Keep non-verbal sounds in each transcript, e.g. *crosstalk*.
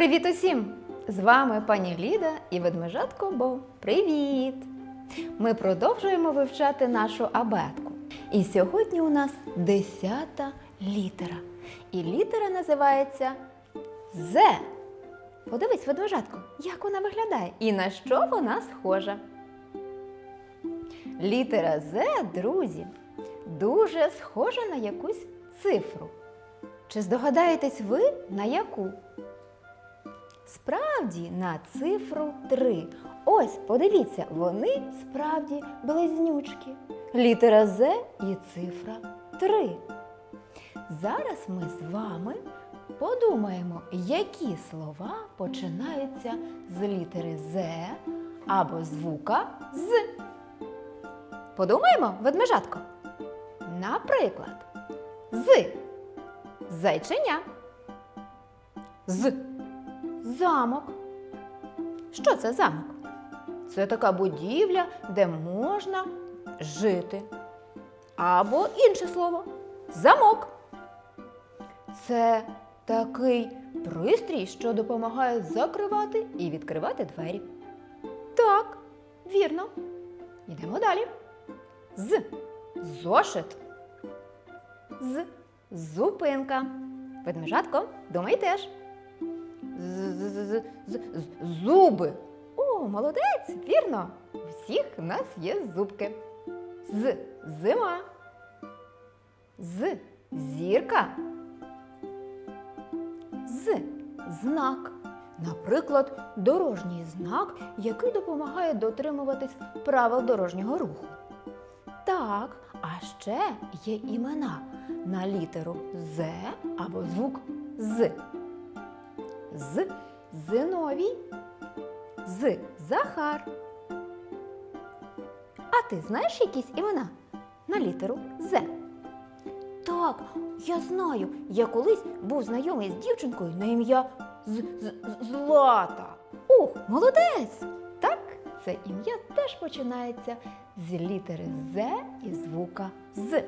Привіт усім! З вами пані Ліда і ведмежатко Бо. Привіт! Ми продовжуємо вивчати нашу абетку. І сьогодні у нас десята літера. І літера називається З. Подивись, ведмежатко, як вона виглядає і на що вона схожа. Літера З, друзі, дуже схожа на якусь цифру. Чи здогадаєтесь ви на яку? Справді на цифру 3. Ось, подивіться, вони справді близнючки. Літера З і цифра 3. Зараз ми з вами подумаємо, які слова починаються з літери З або звука з. Подумаємо, ведмежатко. Наприклад, з зайченя. З замок. Що це замок? Це така будівля, де можна жити. Або інше слово замок. Це такий пристрій, що допомагає закривати і відкривати двері. Так, вірно. Йдемо далі. З зошит. З зупинка. Ведмежатко, думай теж. Зуби. О, молодець, вірно. У всіх у нас є зубки. З зима. З зірка. З знак. Наприклад, дорожній знак, який допомагає дотримуватись правил дорожнього руху. Так, а ще є імена на літеру З або звук З. З Зиновій, з Захар. А ти знаєш якісь імена на літеру З? Так, я знаю. Я колись був знайомий з дівчинкою на ім'я З- З- Злата. Ух, молодець! Так, це ім'я теж починається з літери З і звука З.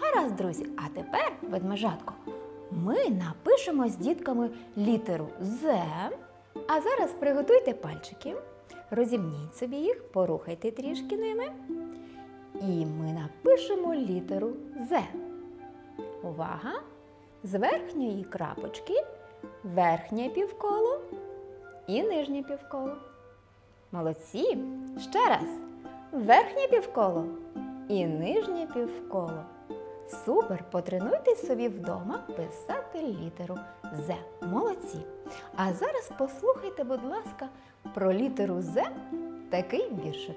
Гаразд, друзі, а тепер, ведмежатко, ми напишемо з дітками літеру З. А зараз приготуйте пальчики, розімніть собі їх, порухайте трішки ними. І ми напишемо літеру З. Увага! З верхньої крапочки верхнє півколо і нижнє півколо. Молодці! Ще раз. Верхнє півколо і нижнє півколо. Супер! Потренуйте собі вдома писати літеру З. Молодці! А зараз послухайте, будь ласка, про літеру З такий віршик.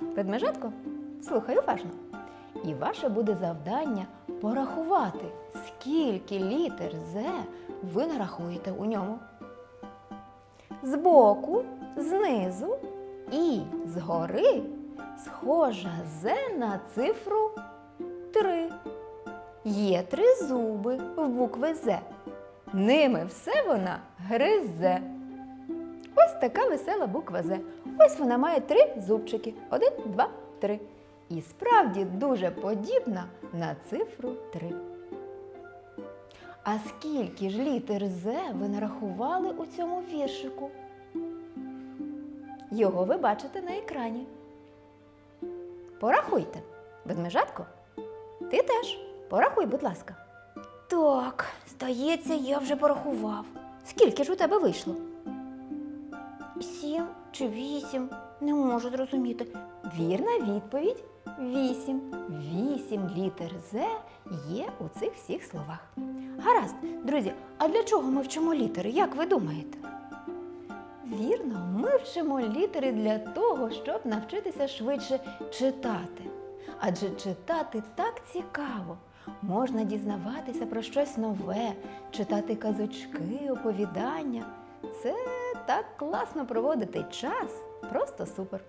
Ведмежатко, слухай уважно. І ваше буде завдання порахувати, скільки літер З ви нарахуєте у ньому. Збоку, знизу і згори схожа З на цифру 3. Є три зуби в букви З. Ними все вона гризе. Ось така весела буква З. Ось вона має три зубчики. Один, два, три. І справді дуже подібна на цифру 3. А скільки ж літер З ви нарахували у цьому віршику? Його ви бачите на екрані. Порахуйте. Ведмежатко, ти теж. Порахуй, будь ласка. Так, здається, я вже порахував. Скільки ж у тебе вийшло? Сім чи вісім? Не можу зрозуміти. Вірна відповідь вісім. Вісім літер З є у цих всіх словах. Гаразд, друзі, а для чого ми вчимо літери? Як ви думаєте? Вірно, ми вчимо літери для того, щоб навчитися швидше читати. Адже читати так цікаво. Можна дізнаватися про щось нове, читати казочки, оповідання. Це так класно проводити час. Просто супер.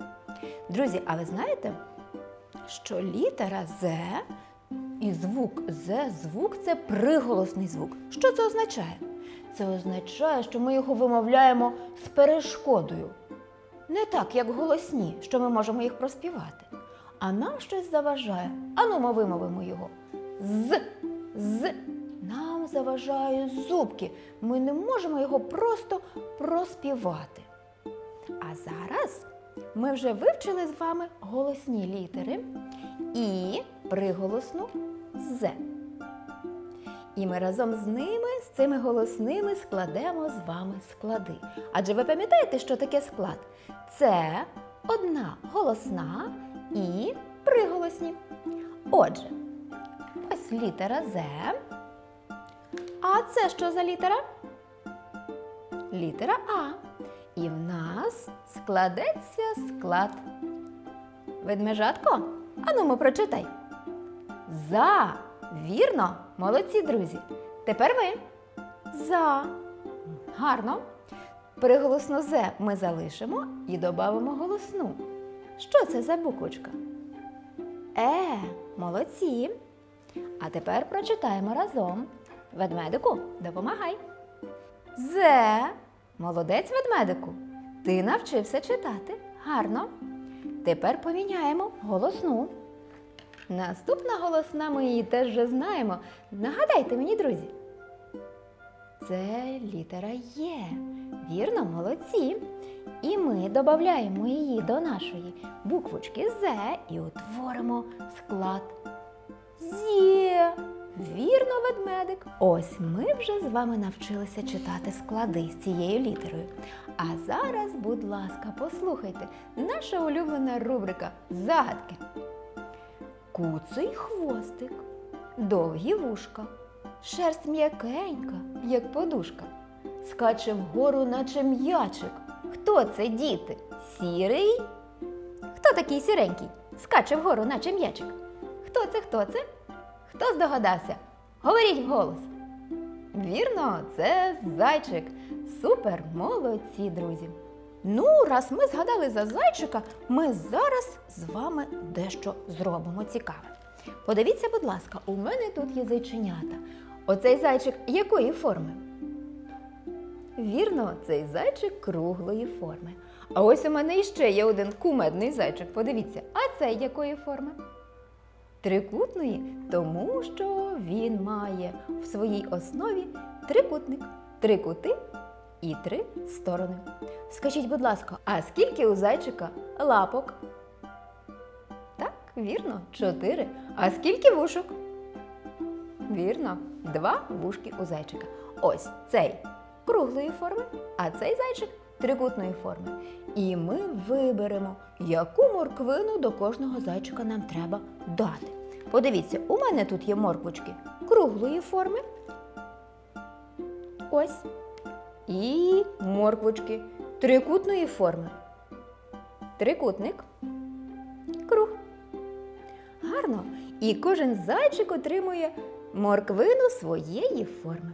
Друзі, а ви знаєте, що літера З і звук З, звук це приголосний звук. Що це означає? Це означає, що ми його вимовляємо з перешкодою. Не так, як голосні, що ми можемо їх проспівати. А нам щось заважає. Ану, ми вимовимо його. З, з. Нам заважають зубки. Ми не можемо його просто проспівати. А зараз ми вже вивчили з вами голосні літери і приголосну з. І ми разом з ними, з цими голосними, складемо з вами склади. Адже ви пам'ятаєте, що таке склад? Це одна голосна і приголосні. Отже, літера З. А це що за літера? Літера А. І в нас складеться склад. Ведмежатко? Ану, ми прочитай. За. Вірно, молодці, друзі. Тепер ви. За. Гарно. Приголосну З ми залишимо і додамо голосну. Що це за буквочка? Е, молодці. А тепер прочитаємо разом. Ведмедику, допомагай. Зе. Молодець, ведмедику. Ти навчився читати. Гарно. Тепер поміняємо голосну. Наступна голосна ми її теж вже знаємо. Нагадайте мені, друзі. Це літера Є. Вірно, молодці. І ми додаємо її до нашої буквочки З і утворимо склад Зє. Вірно, ведмедик. Ось ми вже з вами навчилися читати склади з цією літерою. А зараз, будь ласка, послухайте наша улюблена рубрика Загадки. Куций хвостик, довгі вушка, шерсть м'якенька, як подушка. Скаче вгору, наче м'ячик. Хто це, діти? Сірий? Хто такий сіренький? Скаче вгору, наче м'ячик. Хто це? Хто це? Хто здогадався? Говоріть вголос. Вірно, це зайчик. Супер, молодці, друзі. Ну, раз ми згадали за зайчика, ми зараз з вами дещо зробимо цікаве. Подивіться, будь ласка, у мене тут є зайченята. Оцей зайчик якої форми? Вірно, цей зайчик круглої форми. А ось у мене іще є один кумедний зайчик. Подивіться, а цей якої форми? Трикутної, тому що він має в своїй основі трикутник, три кути і три сторони. Скажіть, будь ласка, а скільки у зайчика лапок? Так, вірно, чотири. А скільки вушок? Вірно, два вушки у зайчика. Ось цей круглої форми, а цей зайчик трикутної форми. І ми виберемо, яку морквину до кожного зайчика нам треба дати. Подивіться, у мене тут є морквочки круглої форми. Ось. І морквочки трикутної форми. Трикутник. Круг. Гарно. І кожен зайчик отримує морквину своєї форми.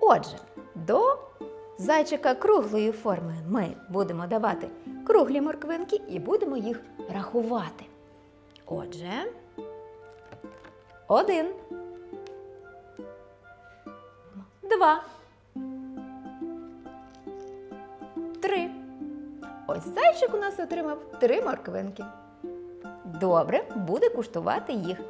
Отже, до зайчика круглої форми ми будемо давати круглі морквинки і будемо їх рахувати. Отже, один. Два. Три. Ось зайчик у нас отримав три морквинки. Добре, буде куштувати їх.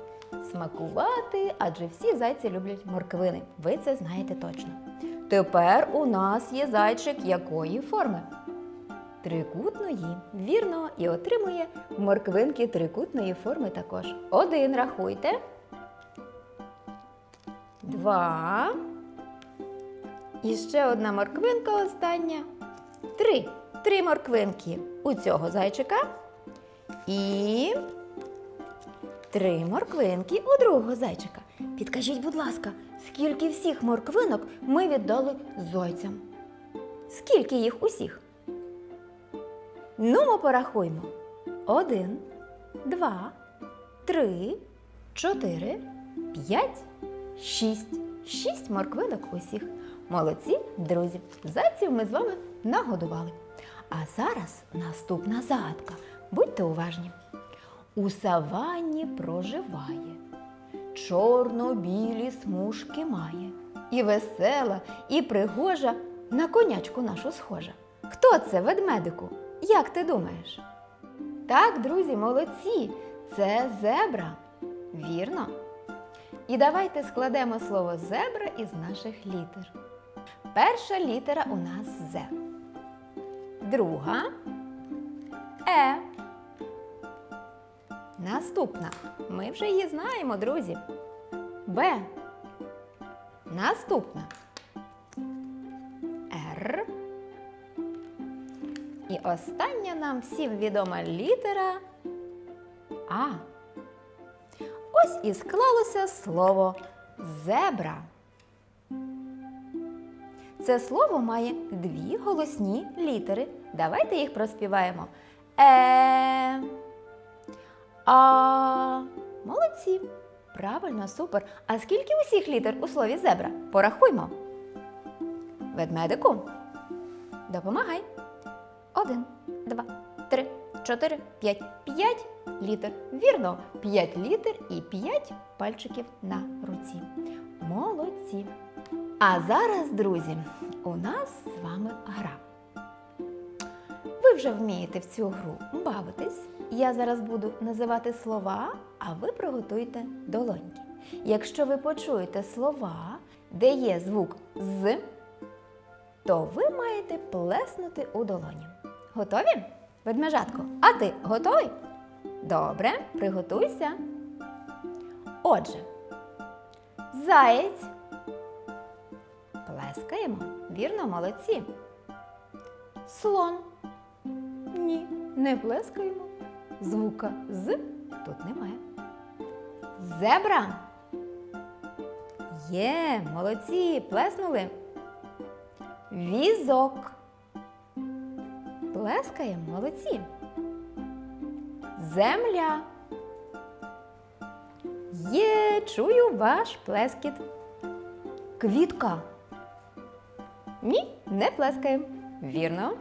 Смакувати, адже всі зайці люблять морквини. Ви це знаєте точно. Тепер у нас є зайчик якої форми? Трикутної, вірно, і отримує морквинки трикутної форми також. Один рахуйте. Два. І ще одна морквинка остання. Три. Три морквинки у цього зайчика. І три морквинки у другого зайчика. Підкажіть, будь ласка, скільки всіх морквинок ми віддали зайцям? Скільки їх усіх? Ну, ми порахуємо. Один, два, три, чотири, п'ять, шість. Шість морквинок усіх. Молодці, друзі. Зайців ми з вами нагодували. А зараз наступна загадка. Будьте уважні. У саванні проживає, чорно-білі смужки має, і весела, і пригожа на конячку нашу схожа. Хто це, ведмедику? Як ти думаєш? Так, друзі, молодці, це зебра. Вірно. І давайте складемо слово зебра із наших літер. Перша літера у нас З. Друга Е. Наступна. Ми вже її знаємо, друзі. Б. Наступна. Р. І остання нам всім відома літера А. Ось і склалося слово зебра. Це слово має дві голосні літери. Давайте їх проспіваємо. Е. А. Молодці. Правильно, супер. А скільки усіх літер у слові зебра? Порахуймо. Ведмедику. Допомагай. Один, два, три, чотири, п'ять. П'ять літер. Вірно, п'ять літер і п'ять пальчиків на руці. Молодці. А зараз, друзі, у нас з вами гра. Ви вже вмієте в цю гру бавитись. Я зараз буду називати слова, а ви приготуйте долоньки. Якщо ви почуєте слова, де є звук з, то ви маєте плеснути у долоні. Готові? Ведмежатко, а ти готовий? Добре, приготуйся. Отже, заєць. Плескаємо. Вірно, молодці. Слон. Ні, не плескаємо. Звука з тут немає. Зебра. Є, молодці, плеснули. Візок. Плескаємо, молодці. Земля. Є, чую ваш плескіт. Квітка. Ні, не плескаємо. Вірно.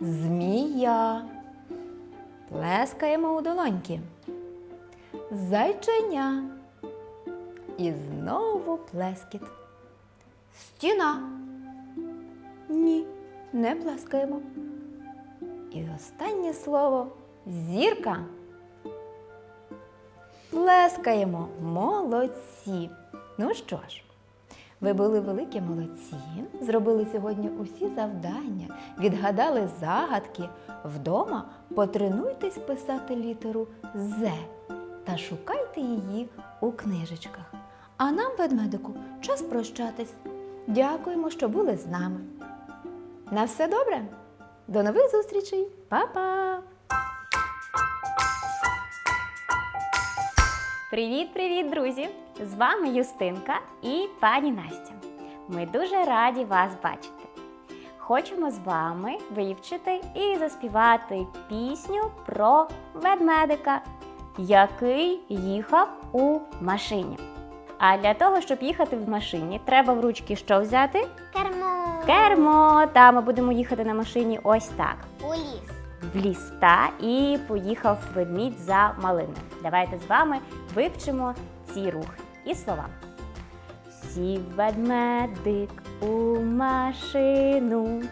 Змія. Плескаємо у долоньки. Зайченя. І знову плескіт. Стіна. Ні, не плескаємо. І останнє слово зірка. Плескаємо. Молодці. Ну що ж, ви були великі молодці, зробили сьогодні усі завдання, відгадали загадки. Вдома потренуйтесь писати літеру З та шукайте її у книжечках. А нам, ведмедику, час прощатись. Дякуємо, що були з нами. На все добре. До нових зустрічей. Па-па! Привіт-привіт, друзі! З вами Юстинка і пані Настя. Ми дуже раді вас бачити. Хочемо з вами вивчити і заспівати пісню про ведмедика, який їхав у машині. А для того, щоб їхати в машині, треба в ручки що взяти? Кермо. Кермо. Та ми будемо їхати на машині ось так. У ліс. в ліс та і поїхав ведмідь за малиною. Давайте з вами вивчимо ці рухи і слова. Сів ведмедик у машину,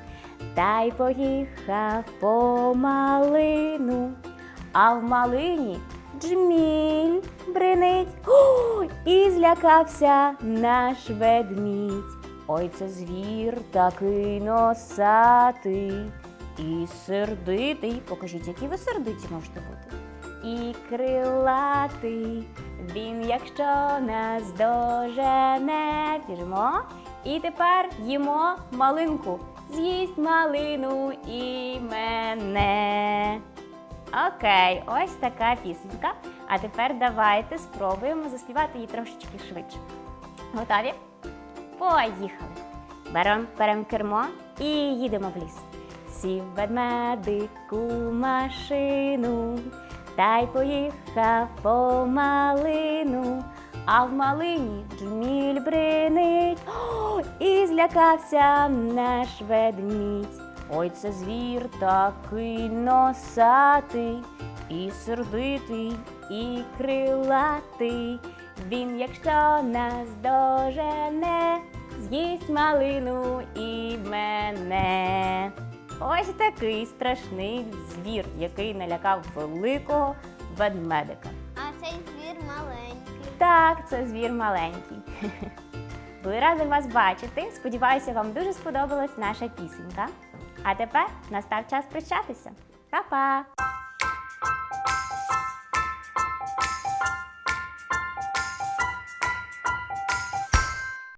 та й поїхав по малину, а в малині джміль бринить, О, і злякався наш ведмідь. Ой, це звір такий носатий. І сердитий. Покажіть, які ви сердиті можете бути. І крилатий. Він, якщо нас дожене, біжимо. І тепер їмо малинку. З'їсть малину і мене. Окей, ось така пісенька. А тепер давайте спробуємо заспівати її трошечки швидше. Готові? Поїхали! Беремо берем кермо і їдемо в ліс. Сів ведмедик машину, та й поїхав по малину, а в малині джміль бринить, О, і злякався наш ведмідь. Ой, це звір такий носатий, і сердитий, і крилатий. Він, якщо нас дожене, з'їсть малину і мене. Ось такий страшний звір, який налякав великого ведмедика. А цей звір маленький. Так, це звір маленький. *laughs* Були раді вас бачити. Сподіваюся, вам дуже сподобалась наша пісенька. А тепер настав час прощатися. Па-па!